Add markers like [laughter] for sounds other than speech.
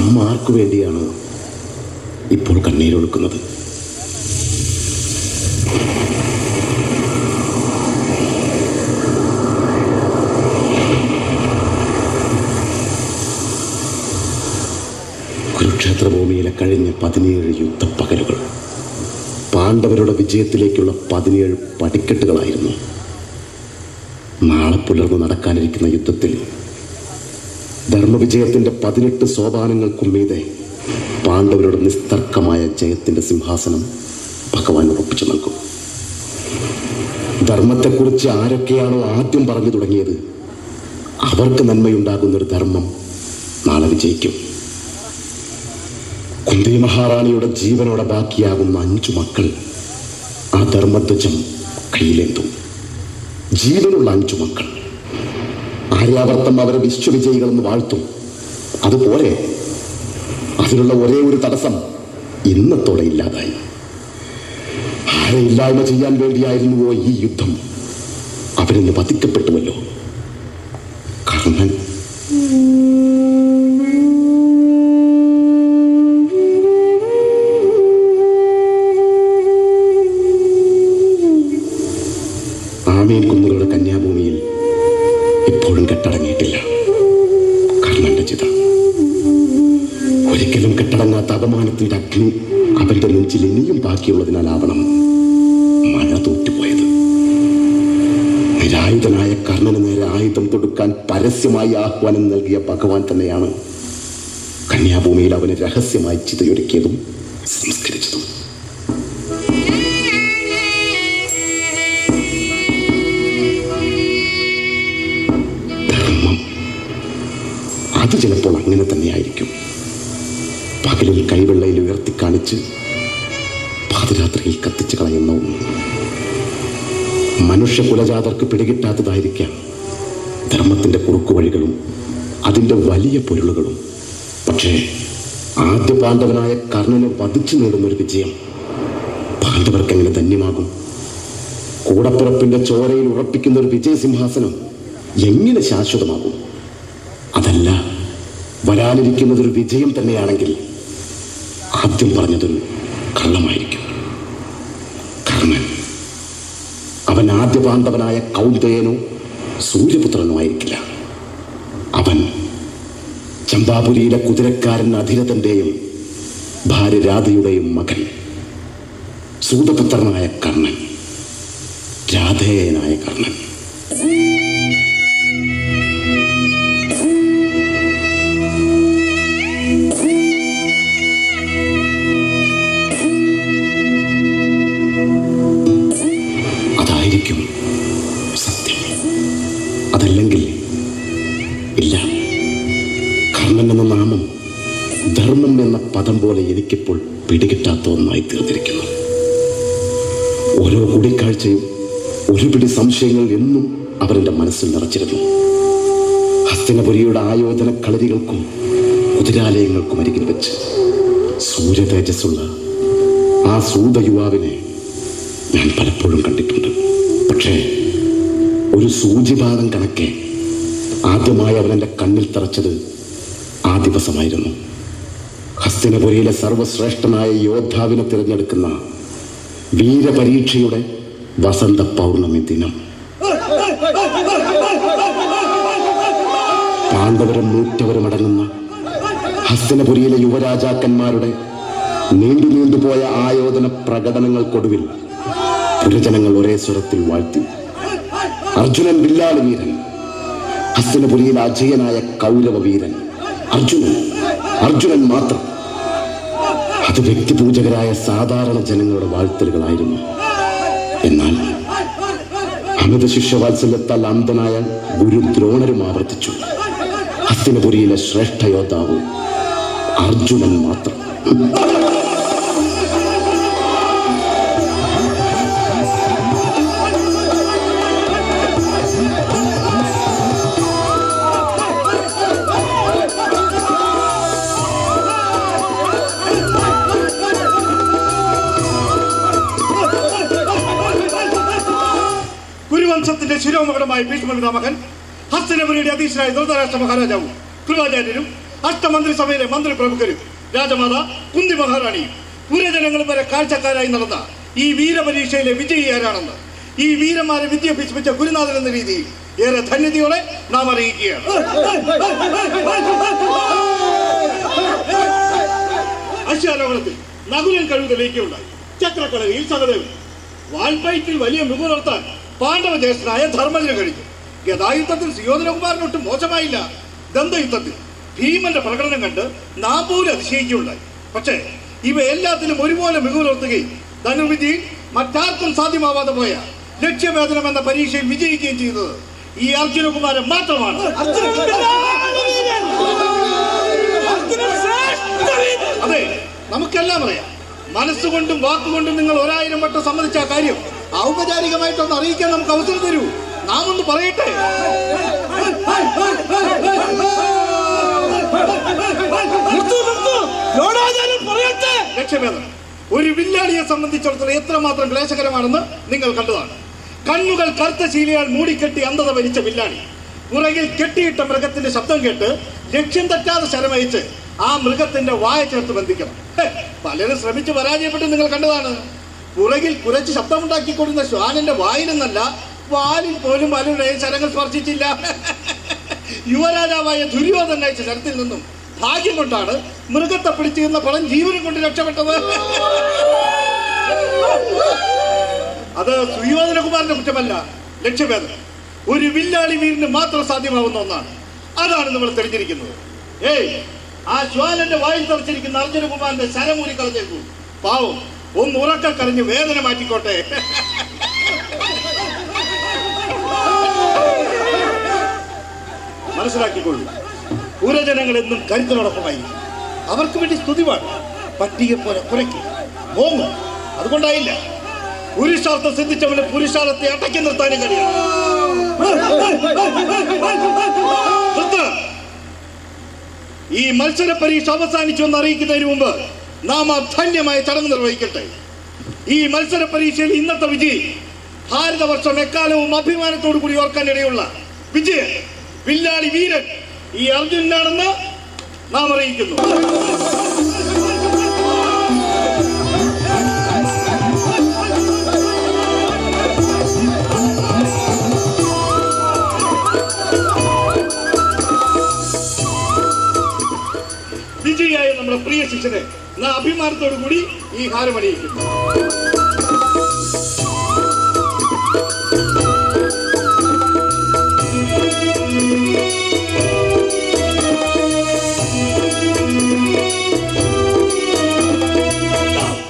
അമ്മ ആർക്കു വേണ്ടിയാണ് ഇപ്പോൾ കണ്ണീരൊഴുക്കുന്നത് കുരുക്ഷേത്രഭൂമിയിലെ കഴിഞ്ഞ പതിനേഴ് യുദ്ധപ്പകലുകൾ പാണ്ഡവരുടെ വിജയത്തിലേക്കുള്ള പതിനേഴ് പടിക്കെട്ടുകളായിരുന്നു. നാളെ പുലർന്ന് നടക്കാനിരിക്കുന്ന യുദ്ധത്തിൽ ധർമ്മവിജയത്തിന്റെ പതിനെട്ട് സോപാനങ്ങൾക്കും മീതെ പാണ്ഡവരുടെ നിസ്തർക്കമായ ജയത്തിന്റെ സിംഹാസനം ഭഗവാൻ ഉറപ്പിച്ചു നൽകും. ധർമ്മത്തെക്കുറിച്ച് ആരൊക്കെയാണോ ആദ്യം പറഞ്ഞു തുടങ്ങിയത് അവർക്ക് നന്മയുണ്ടാകുന്ന ഒരു ധർമ്മം നാളെ വിജയിക്കും. കുന്തി മഹാറാണിയുടെ ജീവനോടെ ബാക്കിയാകുന്ന അഞ്ചു മക്കൾ ആ ധർമ്മധ്വജം കയ്യിലെത്തും ജീവനുള്ള അഞ്ചു മക്കൾ. ആര്യാവർത്തം അവരെ വിശ്വവിജയികളെന്ന് വാഴ്ത്തും. അതുപോലെ അതിനുള്ള ഒരേ ഒരു തടസ്സം ഇന്നത്തോടെ ഇല്ലാതായി. ആരെ ഇല്ലായ്മ ചെയ്യാൻ വേണ്ടിയായിരുന്നുവോ ഈ യുദ്ധം? അവരിന്ന് വധിക്കപ്പെട്ടുവല്ലോ. കർണൻ ഒരിക്കലും കെട്ടടങ്ങാത്ത അപമാനത്തിന്റെ അഗ്നി അവരുടെ നെഞ്ചിൽ ഇനിയും ബാക്കിയുള്ളതിനാലാവണം മഴ തോറ്റുപോയത്. നിരായുധനായ കർണന് നേരെ ആയുധം കൊടുക്കാൻ പരസ്യമായി ആഹ്വാനം നൽകിയ ഭഗവാൻ തന്നെയാണ് കന്യാഭൂമിയിൽ അവന് രഹസ്യമായി ചിതയൊരുക്കിയതും സംസ്കരിച്ചതും. അത് ചിലപ്പോൾ അങ്ങനെ തന്നെയായിരിക്കും. പകലിൽ കൈവെള്ളയിൽ ഉയർത്തിക്കാണിച്ച് പാതിരാത്രിയിൽ കത്തിച്ചു കളയുന്നു. മനുഷ്യ കുലജാതർക്ക് പിടികിട്ടാത്തതായിരിക്കാം ധർമ്മത്തിന്റെ കുറുക്കു അതിന്റെ വലിയ പൊരുളുകളും. പക്ഷേ ആദ്യ പാണ്ഡവനായ കർണനെ വധിച്ചു നേടുന്ന ഒരു വിജയം പാണ്ഡവർക്ക് എങ്ങനെ ധന്യമാകും? കൂടപ്പുറപ്പിന്റെ ചോരയിൽ ഉറപ്പിക്കുന്ന ഒരു വിജയസിംഹാസനം എങ്ങനെ ശാശ്വതമാകും? അതല്ല വരാനിരിക്കുന്നതൊരു വിജയം തന്നെയാണെങ്കിൽ ആദ്യം പറഞ്ഞതൊരു കള്ളമായിരിക്കും. കർണൻ അവൻ ആദ്യ പാണ്ഡവനായ കൗന്ദയനോ സൂര്യപുത്രനോ ആയിരിക്കില്ല അവൻ ചമ്പാപുരിയിലെ കുതിരക്കാരൻ അധിരഥന്റെയും ഭാര്യ രാധയുടെയും മകൻ. സൂതപുത്രനായ കർണൻ രാധേയനായ കർണൻ പദം പോലെ എനിക്കിപ്പോൾ പിടികിട്ടാത്ത ഒന്നായി തീർന്നിരിക്കുന്നു. ഓരോ കൂടിക്കാഴ്ചയും ഒരു പിടി സംശയങ്ങൾ എന്നും അവരെ മനസ്സിൽ നിറച്ചിരുന്നു. ഹസ്തനപുരിയുടെ ആയോധന കളരികൾക്കും കുതിരാലയങ്ങൾക്കും അരികിൽ വെച്ച് സൂര്യ തേജസ്സുള്ള ആ സൂത യുവാവിനെ ഞാൻ പലപ്പോഴും കണ്ടിട്ടുണ്ട്. പക്ഷേ ഒരു സൂചിപാദം കണക്കെ ആദ്യമായി അവനെന്റെ കണ്ണിൽ തറച്ചത് ആ ദിവസമായിരുന്നു. ഹസ്തിനപുരിയിലെ സർവശ്രേഷ്ഠനായ യോദ്ധാവിനെ തിരഞ്ഞെടുക്കുന്ന വീരപരീക്ഷയുടെ വസന്ത പൗർണമി ദിനം. പാണ്ഡവരും നൂറ്റവരും അടങ്ങുന്ന ഹസ്തനപുരിയിലെ യുവരാജാക്കന്മാരുടെ നീണ്ടു നീണ്ടുപോയ ആയോധന പ്രകടനങ്ങൾക്കൊടുവിൽ പുരജനങ്ങൾ ഒരേ സ്വരത്തിൽ വാഴ്ത്തി. അർജുനൻ വില്ലാളി വീരൻ ഹസ്തനപുരിയിൽ അജയനായ കൗരവ വീരൻ അർജുനൻ അർജുനൻ മാത്രം. അത് വ്യക്തിപൂജകരായ സാധാരണ ജനങ്ങളുടെ വാഴ്ത്തലുകളായിരുന്നു. എന്നാൽ അമിത ശിഷ്യവാത്സല്യത്താൽ അന്ധനായ ഗുരു ദ്രോണരും ആവർത്തിച്ചു. ഹസ്തിനപുരിയിലെ ശ്രേഷ്ഠ യോദ്ധാവ് അർജുനൻ മാത്രം. ശിരോമകടമായ ഭീഷ്മപിതാമകൻ ഹസ്തനപുരിയുടെ അധീശനായ ധൃതരാഷ്ട്ര മഹാരാജാവും കൃപാചാര്യരും അഷ്ടമന്ത്രിസഭയിലെ മന്ത്രി പ്രമുഖരും രാജമാത കുന്തി മഹാറാണിയും പുരജനങ്ങളും വരെ കാഴ്ചക്കാരായി നടന്ന ഈ വീരപരീക്ഷയിലെ വിജയി ആരാണെന്ന് ഈ വീരന്മാരെ വിദ്യാഭ്യസിപ്പിച്ച ഗുരുനാഥൻ എന്ന രീതിയിൽ ഏറെ ധന്യതയോടെ നാം അറിയിക്കുകയാണ്. അശ്വാരോഹണത്തിൽ നകുലൻ കഴിവ് തെളിയിക്കുകയുണ്ടായി ചക്രക്കളരിയിൽ സഹദേവൻ. വാൽപ്പയറ്റിൽ വലിയ മികുലർത്താൻ പാണ്ഡവ ജ്യേഷ്ഠനായ ധർമ്മജന് കഴിഞ്ഞു ഗതായുദ്ധത്തിൽ സുയോധനകുമാരൻ ഒട്ടും മോശമായില്ല. ദന്തയുദ്ധത്തിൽ ഭീമന്റെ പ്രകടനം കണ്ട് നാം പോലും അതിശയിക്കുകയുണ്ടായി. പക്ഷേ ഇവ എല്ലാത്തിലും ഒരുപോലെ നിർത്തുകയും ധനുർവിധിയിൽ മറ്റാർക്കും സാധ്യമാവാതെ പോയ ലക്ഷ്യവേദനം എന്ന പരീക്ഷയിൽ വിജയിക്കുകയും ചെയ്തത് ഈ അർജുനകുമാരൻ മാത്രമാണ്. അതെ നമുക്കെല്ലാം അറിയാം. മനസ്സുകൊണ്ടും വാക്കുകൊണ്ടും നിങ്ങൾ ഒരായിരം വട്ടം സമ്മതിച്ച കാര്യം ഔപചാരികമായിട്ടൊന്ന് അറിയിക്കാൻ നമുക്ക് അവസരം തരൂ. നാം ഒന്ന് പറയട്ടെ? ലക്ഷ്യഭേദം. ഒരു വില്ലാളിയെ സംബന്ധിച്ചിടത്തോളം എത്രമാത്രം ക്ലേശകരമാണെന്ന് നിങ്ങൾ കണ്ടതാണ്. കണ്ണുകൾ കറുത്ത ശീലയാൽ മൂടിക്കെട്ടി അന്ധത വലിച്ച വില്ലാളി. പുറകിൽ കെട്ടിയിട്ട മൃഗത്തിന്റെ ശബ്ദം കേട്ട് ലക്ഷ്യം തെറ്റാതെ ശരമയച്ച് ആ മൃഗത്തിന്റെ വായ ചേർത്ത് ബന്ധിക്കണം. പലരും ശ്രമിച്ച് പരാജയപ്പെട്ട് നിങ്ങൾ കണ്ടതാണ്. പുറകിൽ കുറച്ച് ശബ്ദമുണ്ടാക്കിക്കൊടുന്ന ശ്വാനന്റെ വായിലെന്നല്ല വാലിൽ പോലും പലരുടെയും ശരങ്ങൾ സ്പർശിച്ചില്ല. [laughs] യുവരാജാവായ ദുര്യോധന അയച്ച ശരത്തിൽ നിന്നും ഭാഗ്യം കൊണ്ടാണ് മൃഗത്തെ പിടിച്ചിരുന്ന പണം ജീവനും കൊണ്ട് രക്ഷപ്പെട്ടത്. [laughs] അത് സുയോധനകുമാരന്റെ കുറ്റമല്ല ലക്ഷ്യഭേദം. ഒരു വില്ലാളി വീരിന് മാത്രം സാധ്യമാവുന്ന ഒന്നാണ്. അതാണ് നമ്മൾ തെളിഞ്ഞിരിക്കുന്നത്. ഏയ് ആ ശ്വാനന്റെ വായിൽ തെറിച്ചിരിക്കുന്ന അർജുനകുമാരന്റെ ശരമൂരി കളഞ്ഞേക്കൂ. പാവം. ഒന്ന് ഉറക്ക കരഞ്ഞ് വേദന മാറ്റിക്കോട്ടെ. മനസ്സിലാക്കിക്കൊള്ളു. പൂരജനങ്ങൾ എന്നും കരുത്തിനോടൊപ്പമായി അവർക്ക് വേണ്ടി സ്തുതിവാണ് പട്ടിയെ പോലെ കുറയ്ക്കും. മോങ്ങും. അതുകൊണ്ടായില്ല. പുരുഷാർത്ഥം സിദ്ധിച്ചവന് പുരുഷാർത്ഥത്തെ അടക്കി നിർത്താനും കഴിയും. ഈ മത്സര പരീക്ഷ അവസാനിച്ചു എന്ന് അറിയിക്കുന്നതിന് മുമ്പ് നാം ആ ധന്യമായ ചടങ്ങ് നിർവഹിക്കട്ടെ. ഈ മത്സര പരീക്ഷയിൽ ഇന്നത്തെ വിജയി ഭാരതവർഷം എക്കാലവും അഭിമാനത്തോടു കൂടി ഓർക്കാനിടയുള്ള വിജയൻ വില്ലാളി വീരൻ ഈ അർജുനാണെന്ന് നാം അറിയിക്കുന്നു. నా అభిమానంతో కూడి ఈ కార్యమని